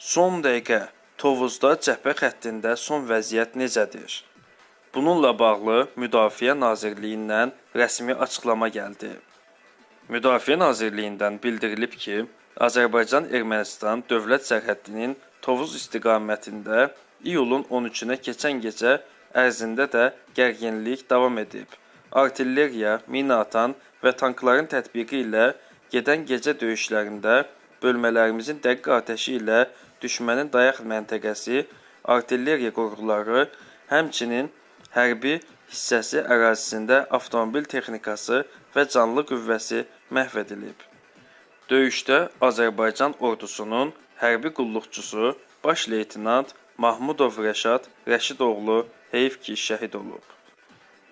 Son dəqiqə Tovuzda cəbhə xəttində son vəziyyət necədir? Bununla bağlı Müdafiə Nazirliyindən rəsmi açıqlama gəldi. Müdafiə Nazirliyindən bildirilib ki, Azərbaycan-Ermənistan dövlət sərhədinin Tovuz istiqamətində iyulun 13-nə keçən gecə ərzində də gərginlik davam edib. Artilleriya, mina atan və tankların tətbiqi ilə gedən gecə döyüşlərində bölmələrimizin dəqiq atəşi ilə düşmənin dayaq məntəqəsi, artilleriya qoruqları, həmçinin hərbi hissəsi ərazisində avtomobil texnikası və canlı qüvvəsi məhv edilib. Döyüşdə Azərbaycan ordusunun hərbi qulluqçusu baş leytenant Mahmudov Rəşad Rəşidoğlu heyf ki, şəhid olub.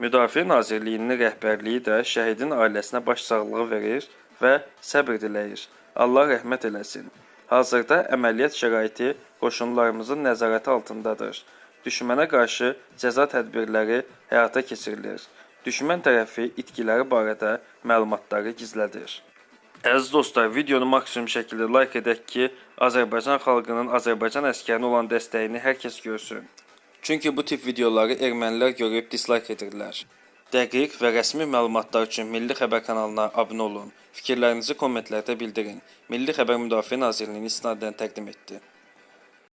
Müdafiə Nazirliyinin rəhbərliyi də şəhidin ailəsinə başsağlığı verir və səbr diləyir. Allah rəhmət eləsin. Hazırda əməliyyat şəraiti qoşunlarımızın nəzarəti altındadır. Düşmənə qarşı cəza tədbirləri həyata keçirilir. Düşmən tərəfi itkiləri barədə məlumatları gizlədir. Əziz dostlar, videonu maksimum şəkildə like edək ki, Azərbaycan xalqının Azərbaycan əskərinə olan dəstəyini hər kəs görsün. Çünki bu tip videoları ermənilər görüb dislike edirlər. Dəqiq və rəsmi məlumatlar üçün Milli Xəbər kanalına abunə olun. Fikirlərinizi kommentlərdə bildirin. Milli Xəbər Müdafiə Nazirliyinin istinadən təqdim etdi.